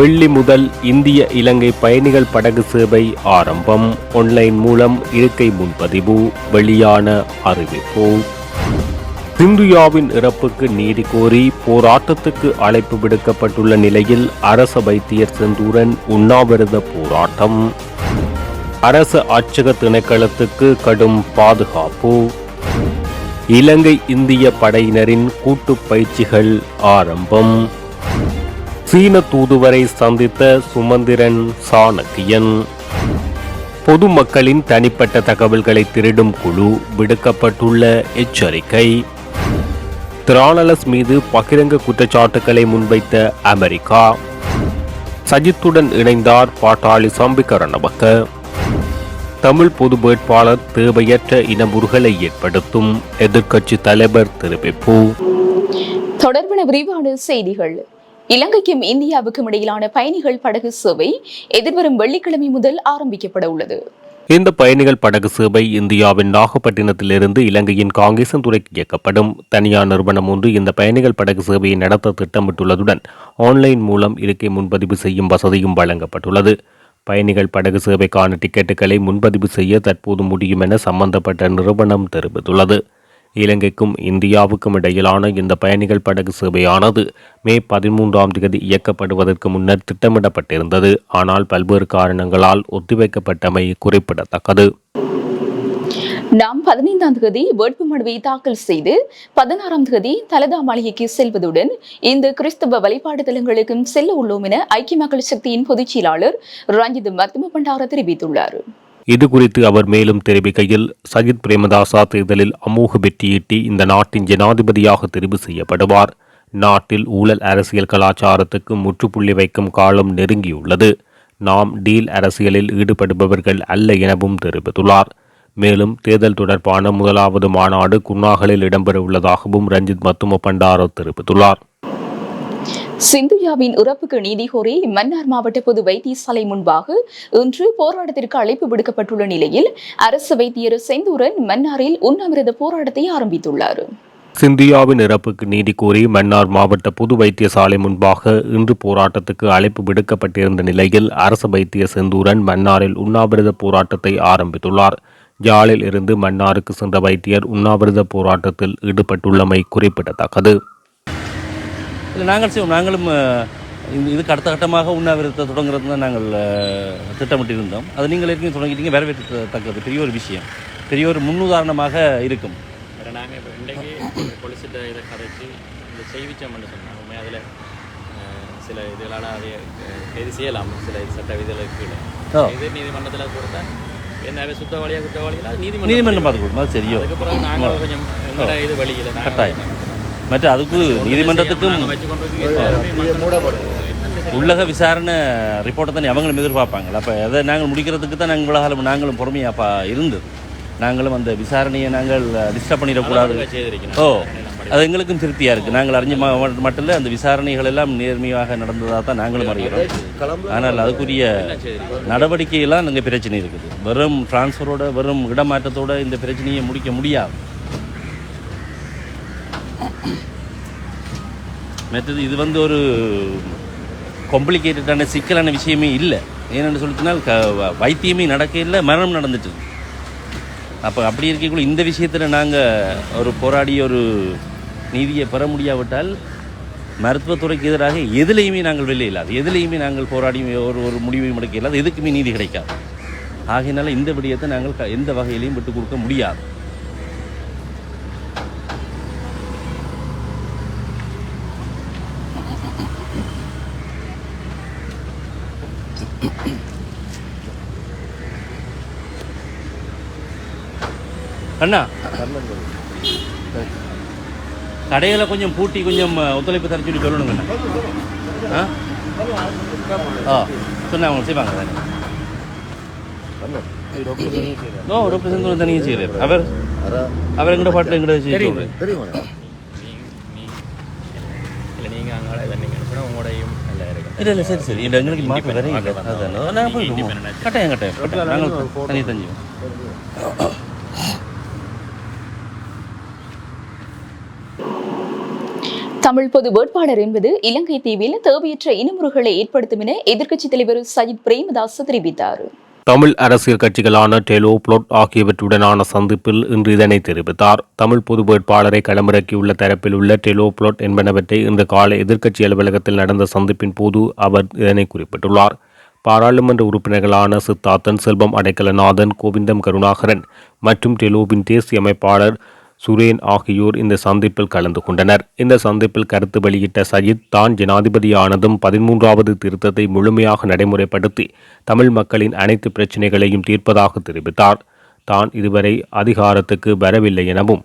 வெள்ளி முதல் இந்திய இலங்கை பயணிகள் படகு சேவை ஆரம்பம். ஆன்லைன் மூலம் இருக்கை முன்பதிவு வெளியான அறிவிப்பு. சிந்துயாவின் இறப்புக்கு நீதி கோரி போராட்டத்துக்கு அழைப்பு விடுக்கப்பட்டுள்ள நிலையில் அரச வைத்தியர் செந்தூரன் உண்ணாவிரத போராட்டம். அரச அச்சக திணைக்களத்துக்கு கடும் பாதுகாப்பு. இலங்கை இந்திய படையினரின் கூட்டு பயிற்சிகள் ஆரம்பம். சீன தூதுவரை சந்தித்த சுமந்திரன் சாணக்கியன். பொதுமக்களின் தனிப்பட்ட தகவல்களை திருடும் குழு விடுக்கப்பட்டுள்ள எச்சரிக்கை. திரானலஸ் மீது பகிரங்க குற்றச்சாட்டுகளை முன்வைத்த அமெரிக்கா. சஜித்துடன் இணைந்தார் பாட்டாளி சம்பிகரணவக்க தமிழ் பொது வேட்பாளர் தேவையற்ற இனமுறுகலை ஏற்படுத்தும் எதிர்க்கட்சி தலைவர் தெரிவிப்பு தொடர்பான விரிவான செய்திகள். இலங்கைக்கும் இந்தியாவுக்கும் இடையிலான பயணிகள் படகு சேவை எதிர்வரும் வெள்ளிக்கிழமை முதல் ஆரம்பிக்கப்பட உள்ளது. இந்த பயணிகள் படகு சேவை இந்தியாவின் நாகப்பட்டினத்திலிருந்து இலங்கையின் காங்கேசன்துறைக்கு இயக்கப்படும். தனியார் நிறுவனம் ஒன்று இந்த பயணிகள் படகு சேவையை நடத்த திட்டமிட்டுள்ளதுடன் ஆன்லைன் மூலம் இருக்கை முன்பதிவு செய்யும் வசதியும் வழங்கப்பட்டுள்ளது. பயணிகள் படகு சேவைக்கான டிக்கெட்டுகளை முன்பதிவு செய்ய தற்போது முடியும் என சம்பந்தப்பட்ட நிறுவனம் தெரிவித்துள்ளது. இலங்கைக்கும் இந்தியாவுக்கும் இடையிலான இந்த பயணிகள் படகு சேவையானது மே பதிமூன்றாம் தேதி இயக்கப்படுவதற்கு முன்னர் திட்டமிடப்பட்டிருந்தது. ஆனால் பல்வேறு காரணங்களால் ஒத்திவைக்கப்பட்டமை குறிப்பிடத்தக்கது. நாம் பதினைந்தாம் தேதி வேட்புமனுவை தாக்கல் செய்து பதினாறாம் தேதி தலதா மாளிகைக்கு செல்வதுடன் இந்த கிறிஸ்தவ வழிபாடு தலங்களுக்கும் செல்ல உள்ளோம் என ஐக்கிய மக்கள் சக்தியின் பொதுச் செயலாளர் ரஞ்சித் மத்தும பண்டார தெரிவித்துள்ளார். இது குறித்து அவர் மேலும் தெரிவிக்கையில் சஜித் பிரேமதாசா தேர்தலில் அமோக வெற்றியீட்டி இந்த நாட்டின் ஜனாதிபதியாக தெரிவு செய்யப்படுவார். நாட்டில் ஊழல் அரசியல் கலாச்சாரத்துக்கு முற்றுப்புள்ளி வைக்கும் காலம் நெருங்கியுள்ளது. நாம் டீல் அரசியலில் ஈடுபடுபவர்கள் அல்ல எனவும் தெரிவித்துள்ளார். மேலும் தேர்தல் தொடர்பான முதலாவது மாநாடு குன்னாகலில் இடம்பெறவுள்ளதாகவும் ரஞ்சித் மத்தும பண்டாரோ தெரிவித்துள்ளார். சிந்துயாவின் உறப்புக்கு நீதி கோரி மன்னார் மாவட்ட பொது வைத்தியசாலை முன்பாக இன்று போராட்டத்திற்கு அழைப்பு விடுக்கப்பட்டுள்ள நிலையில் அரசு வைத்தியர் செந்தூரன் மன்னாரில் உண்ணாவிரத போராட்டத்தை ஆரம்பித்துள்ளார். சிந்தியாவின் இறப்புக்கு நீதி கோரி மன்னார் மாவட்ட பொது வைத்தியசாலை முன்பாக இன்று போராட்டத்துக்கு அழைப்பு விடுக்கப்பட்டிருந்த நிலையில் அரசு வைத்திய செந்தூரன் மன்னாரில் உண்ணாவிரத போராட்டத்தை ஆரம்பித்துள்ளார். யாழில் இருந்து மன்னாருக்கு சென்ற வைத்தியர் உண்ணாவிரத போராட்டத்தில் ஈடுபட்டுள்ளமை குறிப்பிடத்தக்கது. இல்லை நாங்கள் செய்வோம். நாங்களும் இந்த இதுக்கு அடுத்த கட்டமாக உண்ணாவிரதத்தை தொடங்குறது தான் நாங்கள் திட்டமிட்டிருந்தோம். அது நீங்கள் ஏற்கனவே தொடங்கிட்டீங்க வரவேற்கத்தக்கது. பெரிய ஒரு விஷயம். பெரிய ஒரு முன்னுதாரணமாக இருக்கும். வேறு நாங்கள் இன்றைக்கு பொலிசிட்ட இதை கதைச்சு இந்த செய்விச்சோம்னு சொன்னாங்க. உண்மையாக அதில் சில இதுகளால் அதை கைது செய்யலாம். சில சட்ட விதிகளுக்கு. இது நீதிமன்றத்தில் கொடுத்தா என்ன சுத்தவாளியாக குற்றவாளிகளா அது நீதிமன்றம் நீதிமன்றம் பார்த்துக்கொள்ளும் அது சரியோ. அதுக்கு பிறகு நாங்கள் கொஞ்சம் இது வழியில் கட்டாயம். மற்ற அதுக்கு நீதிமன்றத்துக்கும் உள்ளக விசாரணை ரிப்போர்ட்டை தான் அவங்களும் எதிர்பார்ப்பாங்க அப்போ அதை நாங்கள் முடிக்கிறதுக்கு தான் நாங்கள் இவ்வளோ காலம் நாங்களும் பொறுமையாப்பா இருந்தது. நாங்களும் அந்த விசாரணையை நாங்கள் டிஸ்டர்ப் பண்ணிடக்கூடாது. ஓ அது எங்களுக்கும் திருப்தியாக இருக்குது நாங்கள் அறிஞ்ச மட்டும் இல்லை அந்த விசாரணைகள் எல்லாம் நேர்மையாக நடந்ததாக தான் நாங்களும் அறிகிறோம். ஆனால் அதுக்குரிய நடவடிக்கையெல்லாம் நாங்கள் பிரச்சனை இருக்குது. வெறும் டிரான்ஸ்ஃபரோட வெறும் இடமாற்றத்தோட இந்த பிரச்சனையை முடிக்க முடியாது. மற்றது இது வந்து ஒரு காம்ப்ளிகேட்டடான சிக்கலான விஷயமே இல்லை. ஏன்னு சொல்லிட்டுனால் க வைத்தியமே நடக்க இல்லை மரணம் நடந்துட்டு. அப்போ அப்படி இருக்கக்குள்ள இந்த விஷயத்தில் நாங்கள் ஒரு போராடி ஒரு நீதியை பெற முடியாவிட்டால் மருத்துவத்துறைக்கு எதிராக எதுலேயுமே நாங்கள் வெளியே இல்லாது எதுலேயுமே நாங்கள் போராடி ஒரு ஒரு முடிவையும் எடுக்க இல்லாது எதுக்குமே நீதி கிடைக்காது. ஆகையினால இந்த விடயத்தை நாங்கள் க- எந்த வகையிலையும் விட்டு கொடுக்க முடியாது. அண்ணா. கடைகளை கொஞ்சம் பூட்டி கொஞ்சம் அஹ், ஒத்துழைப்பு தர சொல்லி சொல்லணுங்க அண்ணா. ஆ? ஆ சொன்னா அவங்க செய்வாங்க தானே ஓ டாக்டர் செந்தூர் தனியாக செய்கிறார் அவர்? அவர் எங்கட பாட்டில் எங்கட செய்ய இல்லை நீங்கள் அங்கே வந்தீங்க அப்புறம் உங்களோடையும் நல்லா இருக்கும் இல்லை இல்லை சரி சரி. இந்த எங்களுக்கு மாற்ற வேற இல்லை அதான் நாங்கள் போயிடுவோம் கட்டாயம் கட்டாயம் கட்டாயம். நாங்கள் தனி தஞ்சுவோம் தமிழ் பொது வேட்பாளர் என்பது இலங்கை தீவில் தேவையற்ற இனமுறுகளை ஏற்படுத்தும் என எதிர்க்கட்சித் தலைவர் சஜித் பிரேமதாஸ் தெரிவித்தார். தமிழ் அரசியல் கட்சிகளான டெலோ புளொட் ஆகியவற்றுடனான சந்திப்பில் இன்று இதனை தெரிவித்தார். தமிழ் பொது வேட்பாளரை களமிறக்கியுள்ள தரப்பில் உள்ள டெலோ புளொட் என்பனவற்றை இன்று காலை எதிர்க்கட்சி அலுவலகத்தில் நடந்த சந்திப்பின் போது அவர் இதனை குறிப்பிட்டுள்ளார். பாராளுமன்ற உறுப்பினர்களான சித்தார்த்தன் செல்வம் அடைக்கலநாதன் கோவிந்தம் கருணாகரன் மற்றும் டெலோவின் தேசிய அமைப்பாளர் சுரேன் ஆகியோர் இந்த சந்திப்பில் கலந்து கொண்டனர். இந்த சந்திப்பில் கருத்து வெளியிட்ட சஜித் தான் ஜனாதிபதியானதும் பதிமூன்றாவது திருத்தத்தை முழுமையாக நடைமுறைப்படுத்தி தமிழ் மக்களின் அனைத்து பிரச்சினைகளையும் தீர்ப்பதாக தெரிவித்தார். தான் இதுவரை அதிகாரத்துக்கு வரவில்லை எனவும்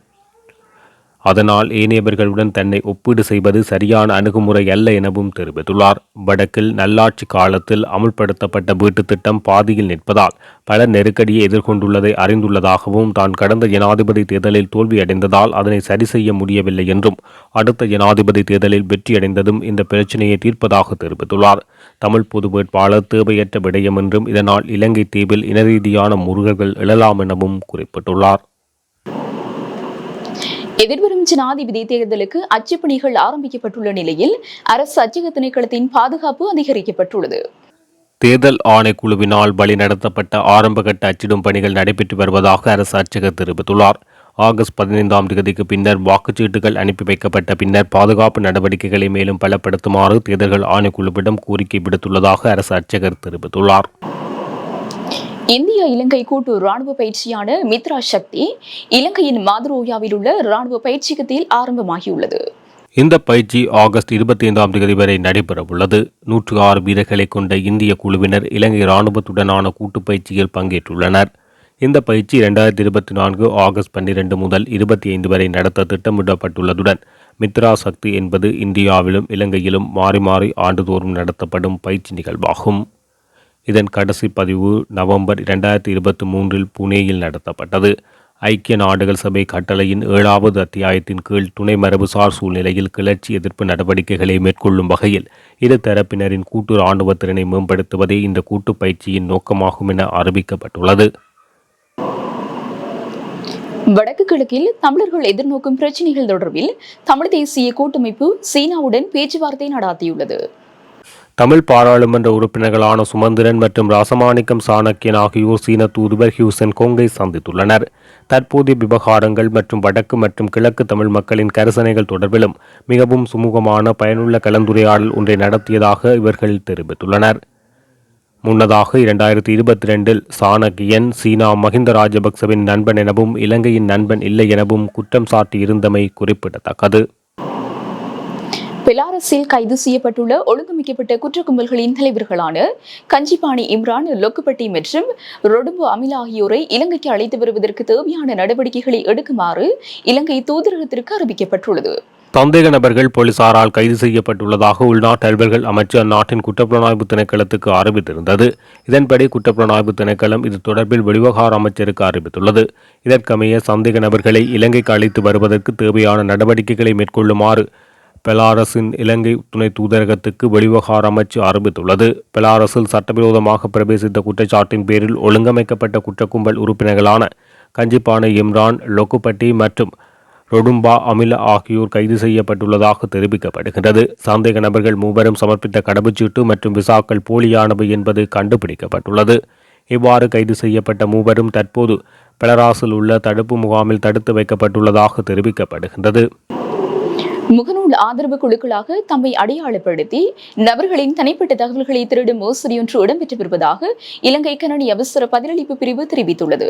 அதனால் ஏனையவர்களுடன் தன்னை ஒப்பீடு செய்வது சரியான அணுகுமுறை அல்ல எனவும் தெரிவித்துள்ளார். வடக்கில் நல்லாட்சி காலத்தில் அமுல்படுத்தப்பட்ட வீட்டுத் திட்டம் பாதியில் நிற்பதால் பல நெருக்கடியை எதிர்கொண்டுள்ளதை அறிந்துள்ளதாகவும் தான் கடந்த ஜனாதிபதி தேர்தலில் தோல்வியடைந்ததால் அதனை சரி செய்ய முடியவில்லை என்றும் அடுத்த ஜனாதிபதி தேர்தலில் வெற்றியடைந்ததும் இந்த பிரச்சினையை தீர்ப்பதாக தெரிவித்துள்ளார். தமிழ் பொது வேட்பாளர் தேவையற்ற விடயம் என்றும் இதனால் இலங்கை தீவில் இனரீதியான முருகர்கள் எழலாம் எனவும் குறிப்பிட்டுள்ளார். எதிர்வரும் ஜனாதிபதி தேர்தலுக்கு அச்சுப்பணிகள் ஆரம்பிக்கப்பட்டுள்ள நிலையில் அரசு அச்சக திணைக்களத்தின் பாதுகாப்பு அதிகரிக்கப்பட்டுள்ளது. தேர்தல் ஆணைக்குழுவினால் வழிநடத்தப்பட்ட ஆரம்பகட்ட அச்சிடும் பணிகள் நடைபெற்று வருவதாக அரசு அர்ச்சகர் தெரிவித்துள்ளார். ஆகஸ்ட் பதினைந்தாம் தேதிக்கு பின்னர் வாக்குச்சீட்டுகள் அனுப்பி வைக்கப்பட்ட பின்னர் பாதுகாப்பு நடவடிக்கைகளை மேலும் பலப்படுத்துமாறு தேர்தல்கள் ஆணைக்குழுவிடம் கோரிக்கை விடுத்துள்ளதாக அரசு அர்ச்சகர் தெரிவித்துள்ளார். இந்திய இலங்கை கூட்டு ராணுவ பயிற்சியான மித்ரா சக்தி இலங்கையின் மாதுரோயாவில் உள்ள ராணுவ பயிற்சியகத்தில் ஆரம்பமாகியுள்ளது. இந்த பயிற்சி ஆகஸ்ட் இருபத்தி ஐந்தாம் தேதி வரை நடைபெறவுள்ளது. நூற்று ஆறு வீரர்களை கொண்ட இந்திய குழுவினர் இலங்கை இராணுவத்துடனான கூட்டு பயிற்சியில் பங்கேற்றுள்ளனர். இந்த பயிற்சி இரண்டாயிரத்தி இருபத்தி நான்கு ஆகஸ்ட் பன்னிரண்டு முதல் இருபத்தி ஐந்து வரை நடத்த திட்டமிடப்பட்டுள்ளதுடன் மித்ரா சக்தி என்பது இந்தியாவிலும் இலங்கையிலும் மாறி மாறி ஆண்டுதோறும் நடத்தப்படும் பயிற்சி நிகழ்வாகும். இதன் கடைசி பதிவு நவம்பர் இரண்டாயிரத்தி இருபத்தி மூன்றில் புனேயில் நடத்தப்பட்டது. ஐக்கிய நாடுகள் சபை கட்டளையின் ஏழாவது அத்தியாயத்தின் கீழ் துணை மரபுசார் சூழ்நிலையில் கிளர்ச்சி எதிர்ப்பு நடவடிக்கைகளை மேற்கொள்ளும் வகையில் இரு தரப்பினரின் கூட்டு இராணுவ திறனை மேம்படுத்துவதே இந்த கூட்டு பயிற்சியின் நோக்கமாகும் என அறிவிக்கப்பட்டுள்ளது. வடக்கு கிழக்கில் தமிழர்கள் எதிர்நோக்கும் பிரச்சினைகள் தொடர்பில் தமிழ் தேசிய கூட்டமைப்பு சீனாவுடன் பேச்சுவார்த்தை நடாத்தியுள்ளது. தமிழ் பாராளுமன்ற உறுப்பினர்களான சுமந்திரன் மற்றும் ராசமாணிக்கம் சாணக்கியன் ஆகியோர் சீன தூதுவர் ஹியூசன் கோங்கை சந்தித்துள்ளனர். தற்போதைய விவகாரங்கள் மற்றும் வடக்கு மற்றும் கிழக்கு தமிழ் மக்களின் கரிசனைகள் தொடர்பிலும் மிகவும் சுமூகமான பயனுள்ள கலந்துரையாடல் ஒன்றை நடத்தியதாக இவர்கள் தெரிவித்துள்ளனர். முன்னதாக இரண்டாயிரத்தி இருபத்தி ரெண்டில் சாணக்கியன் சீனா மஹிந்த ராஜபக்சவின் நண்பன் எனவும் இலங்கையின் நண்பன் இல்லை எனவும் குற்றம் சாட்டியிருந்தமை குறிப்பிடத்தக்கது. பெலாரஸில் கைது செய்யப்பட்டுள்ள ஒழுங்கமைக்கப்பட்ட குற்ற கும்பல்களின் தலைவர்களான கஞ்சிபாணி இம்ரான் லொக்குப்பட்டி மற்றும் ரொடும்பு அமில ஆகியோரை இலங்கைக்கு அழைத்து வருவதற்கு தேவையான நடவடிக்கைகளை எடுக்குமாறு இலங்கை தூதரகத்திற்கு அறிவிக்கப்பட்டுள்ளது. சந்தேக நபர்கள் போலீசாரால் கைது செய்யப்பட்டுள்ளதாக உள்நாட்டு அலுவல்கள் அமைச்சு அந்நாட்டின் குற்றப்புலனாய்வு திணைக்களத்துக்கு அறிவித்திருந்தது. இதன்படி குற்றப்புலனாய்வு திணைக்களம் இது தொடர்பில் வெளிவகார அமைச்சருக்கு அறிவித்துள்ளது. இதற்கமைய சந்தேக நபர்களை இலங்கைக்கு அழைத்து வருவதற்கு தேவையான நடவடிக்கைகளை மேற்கொள்ளுமாறு பெலாரஸின் இலங்கை துணை தூதரகத்துக்கு வெளிவகார அமைச்சு அறிவித்துள்ளது. பெலாரஸில் சட்டவிரோதமாக பிரவேசித்த குற்றச்சாட்டின் பேரில் ஒழுங்கமைக்கப்பட்ட குற்றக்கும்பல் உறுப்பினர்களான கஞ்சிப்பானை இம்ரான் லொக்குப்பட்டி மற்றும் ரொடும்பா அமில ஆகியோர் கைது செய்யப்பட்டுள்ளதாக தெரிவிக்கப்படுகின்றது. சந்தேக நபர்கள் மூவரும் சமர்ப்பித்த கடவுச்சீட்டு மற்றும் விசாக்கள் போலியானவை என்பது கண்டுபிடிக்கப்பட்டுள்ளது. இவ்வாறு கைது செய்யப்பட்ட மூவரும் தற்போது பெலராசில் உள்ள தடுப்பு முகாமில் தடுத்து வைக்கப்பட்டுள்ளதாக தெரிவிக்கப்படுகின்றது. முகநூல் ஆதரவு குழுக்களாக தம்மை அடையாளப்படுத்தி நபர்களின் தனிப்பட்ட தகவல்களை திருடும் மோசடி ஒன்று இடம்பெற்று வருவதாக இலங்கை கணனி அவசர பதிலளிப்பு பிரிவு தெரிவித்துள்ளது.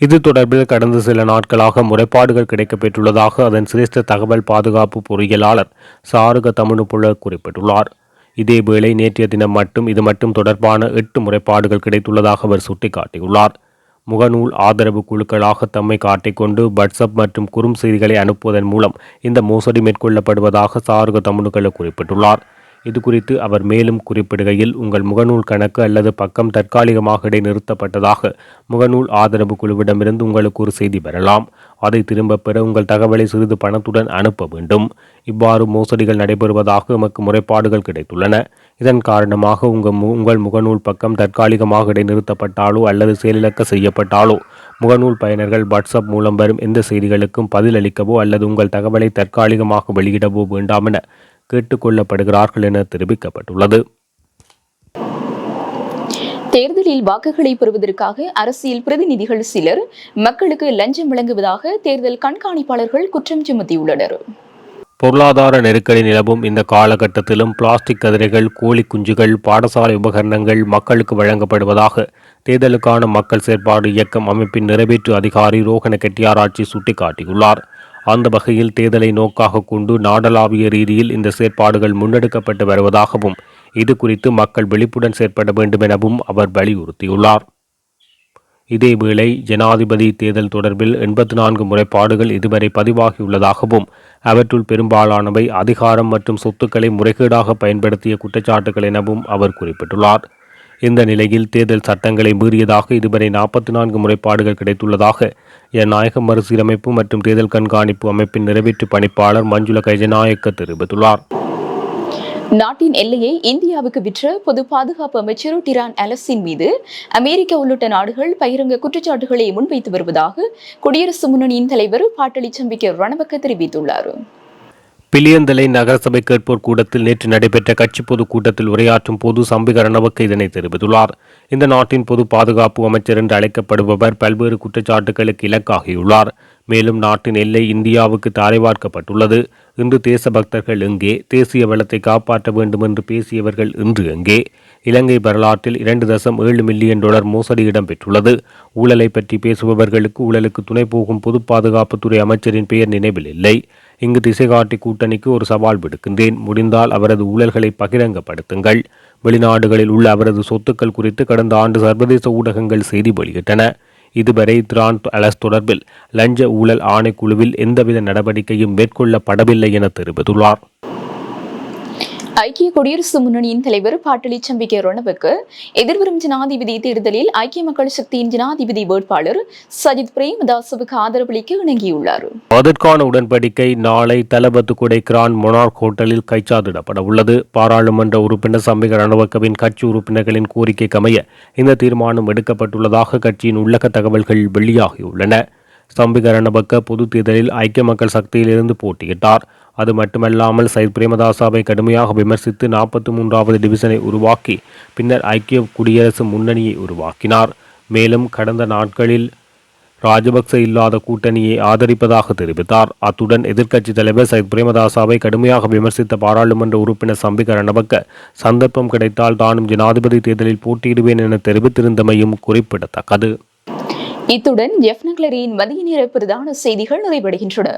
இது தொடர்பில் கடந்த சில நாட்களாக முறைப்பாடுகள் கிடைக்கப்பெற்றுள்ளதாக அதன் சிரேஷ்ட தகவல் பாதுகாப்பு பொறியியலாளர் சாருக தமிழுப்புல குறிப்பிட்டுள்ளார். இதேவேளை நேற்றைய தினம் மட்டும் இது மட்டும் தொடர்பான எட்டு முறைப்பாடுகள் கிடைத்துள்ளதாக அவர் சுட்டிக்காட்டியுள்ளார். முகநூல் ஆதரவு குழுக்களாக தம்மை காட்டிக்கொண்டு வாட்ஸ்அப் மற்றும் குறும் செய்திகளை அனுப்புவதன் மூலம் இந்த மோசடி மேற்கொள்ளப்படுவதாக சாருக தமிழுக்கள் குறிப்பிட்டுள்ளார். இது குறித்து அவர் மேலும் குறிப்பிடுகையில் உங்கள் முகநூல் கணக்கு அல்லது பக்கம் தற்காலிகமாக இடைநிறுத்தப்பட்டதாக முகநூல் ஆதரவு குழுவிடமிருந்து உங்களுக்கு ஒரு செய்தி வரலாம் அதை திரும்பப் பெற உங்கள் தகவலை சிறிது பணத்துடன் அனுப்ப வேண்டும். இவ்வாறு மோசடிகள் நடைபெறுவதாக எமக்கு முறைப்பாடுகள் கிடைத்துள்ளன. இதன் காரணமாக உங்கள் மு உங்கள் முகநூல் பக்கம் தற்காலிகமாக இடைநிறுத்தப்பட்டாலோ அல்லது செயலிழக்க செய்யப்பட்டாலோ முகநூல் பயனர்கள் வாட்ஸ்அப் மூலம் வரும் எந்த செய்திகளுக்கும் பதிலளிக்கவோ அல்லது உங்கள் தகவலை தற்காலிகமாக வெளியிடவோ வேண்டாம் என கேட்டுக்கொள்ளப்படுகிறார்கள் என தெரிவிக்கப்பட்டுள்ளது. தேர்தலில் வாக்குகளை பெறுவதற்காக அரசியல் பிரதிநிதிகள் சிலர் மக்களுக்கு லஞ்சம் வழங்குவதாக தேர்தல் கண்காணிப்பாளர்கள் குற்றம் சுமத்தியுள்ளனர். பொருளாதார நெருக்கடி நிலவும் இந்த காலகட்டத்திலும் பிளாஸ்டிக் கதிரைகள் கோழி குஞ்சுகள் பாடசாலை உபகரணங்கள் மக்களுக்கு வழங்கப்படுவதாக தேர்தலுக்கான மக்கள் செயற்பாடு இயக்கம் அமைப்பின் நிறைவேற்று அதிகாரி ரோஹன கெட்டியாராட்சி சுட்டிக்காட்டியுள்ளார். அந்த வகையில் தேர்தலை நோக்காக கொண்டு நாடளாவிய ரீதியில் இந்த செயற்பாடுகள் முன்னெடுக்கப்பட்டு வருவதாகவும் இது குறித்து மக்கள் விழிப்புடன் செயற்பட வேண்டும் எனவும் அவர் வலியுறுத்தியுள்ளார். இதேவேளை ஜனாதிபதி தேர்தல் தொடர்பில் எண்பத்தி நான்கு முறைப்பாடுகள் இதுவரை பதிவாகியுள்ளதாகவும் அவற்றுள் பெரும்பாலானவை அதிகாரம் மற்றும் சொத்துக்களை முறைகேடாக பயன்படுத்திய குற்றச்சாட்டுகள் எனவும் அவர் குறிப்பிட்டுள்ளார். இந்த நிலையில் தேர்தல் சட்டங்களை மீறியதாக இதுவரை நாற்பத்தி நான்கு முறைப்பாடுகள் கிடைத்துள்ளதாக ஜனநாயக மறுசீரமைப்பு மற்றும் தேர்தல் கண்காணிப்பு அமைப்பின் நிறைவேற்று பணிப்பாளர் மஞ்சுள கைஜநாயக்க தெரிவித்துள்ளார். நாட்டின் எல்லையை இந்தியாவுக்கு விற்ற பொது பாதுகாப்பு அமைச்சர் டிரான் அலசின் மீது அமெரிக்கா உள்ளிட்ட நாடுகள் பகிரங்க குற்றச்சாட்டுகளை முன்வைத்து வருவதாக குடியரசு முன்னணியின் தலைவர் பாட்டளி சம்பிக்க ரணபக்க தெரிவித்துள்ளார். பிலியந்தலை நகரசபை கேட்போர் கூடத்தில் நேற்று நடைபெற்ற கட்சி பொது கூட்டத்தில் உரையாற்றும் போது சம்பிக ரணவக்க இதனை தெரிவித்துள்ளார். இந்த நாட்டின் பொது பாதுகாப்பு அமைச்சர் என்று அழைக்கப்படுபவர் பல்வேறு குற்றச்சாட்டுகளுக்கு இலக்காகியுள்ளார். மேலும் நாட்டின் எல்லை இந்தியாவுக்கு தாரைவார்க்கப்பட்டுள்ளது இன்று இன்று தேசபக்தர்கள் எங்கே? தேசிய வளத்தை காப்பாற்ற வேண்டும் என்று பேசியவர்கள் இன்று எங்கே? இலங்கை வரலாற்றில் இரண்டு தசம் ஏழு மில்லியன் டாலர் மோசடி இடம்பெற்றுள்ளது. ஊழலை பற்றி பேசுபவர்களுக்கு ஊழலுக்கு துணை போகும் பொது பாதுகாப்புத்துறை அமைச்சரின் பெயர் நினைவில் இல்லை. இங்கு திசைகாட்டி கூட்டணிக்கு ஒரு சவால் விடுக்கின்றேன். முடிந்தால் அவரது ஊழல்களை பகிரங்கப்படுத்துங்கள். வெளிநாடுகளில் உள்ள அவரது சொத்துக்கள் குறித்து கடந்த ஆண்டு சர்வதேச ஊடகங்கள் செய்தி வெளியிட்டன. இதுவரை திரான் அலஸ் தொடர்பில் லஞ்ச ஊழல் ஆணைக்குழுவில் எந்தவித நடவடிக்கையும் மேற்கொள்ளப்படவில்லை என தெரிவித்துள்ளார். ஐக்கிய குடியரசு முன்னணியின் தலைவர் பாட்டலி சம்பிக்கை ரணவுக்கு எதிர்வரும் ஜனாதிபதி தேர்தலில் ஐக்கிய மக்கள் சக்தியின் ஜனாதிபதி வேட்பாளர் சஜித் பிரேமதாசவுக்கு ஆதரவளிக்க இணங்கியுள்ளார். அதற்கான உடன்படிக்கை நாளை தலபத்து குடை கிரான் மொனார்க் ஹோட்டலில் கைச்சாதிடப்பட உள்ளது. பாராளுமன்ற உறுப்பினர் சம்பிக ரணவக்கவின் கட்சி உறுப்பினர்களின் கோரிக்கை கமைய இந்த தீர்மானம் எடுக்கப்பட்டுள்ளதாக கட்சியின் உள்ளக தகவல்கள் வெளியாகியுள்ளன. சம்பிக ரணபக்க பொது தேர்தலில் ஐக்கிய மக்கள் சக்தியிலிருந்து போட்டியிட்டார். அது மட்டுமல்லாமல் சைத் பிரேமதாசாவை கடுமையாக விமர்சித்து நாற்பத்தி மூன்றாவது டிவிஷனை உருவாக்கி பின்னர் ஐக்கிய குடியரசு முன்னணியை உருவாக்கினார். மேலும் கடந்த நாட்களில் ராஜபக்ச இல்லாத கூட்டணியை ஆதரிப்பதாக தெரிவித்தார். அத்துடன் எதிர்க்கட்சித் தலைவர் சைத் பிரேமதாசாவை கடுமையாக விமர்சித்த பாராளுமன்ற உறுப்பினர் சம்பிக ரணபக்க சந்தர்ப்பம் கிடைத்தால் தானும் ஜனாதிபதி தேர்தலில் போட்டியிடுவேன் என தெரிவித்திருந்தமையும் குறிப்பிடத்தக்கது. இத்துடன் எஃப் நக்லரியின் மதிய நேர பிரதான செய்திகள் நிறைவடைகின்றன.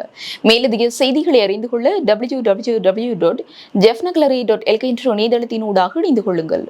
மேலதிக செய்திகளை அறிந்து கொள்ள டபிள்யூ டபிள்யூ டபிள்யூ டாட் ஜெஃப் நக்லரி டாட் எல்கே என்ற இணையதளத்தினூடாக இணைந்து கொள்ளுங்கள்.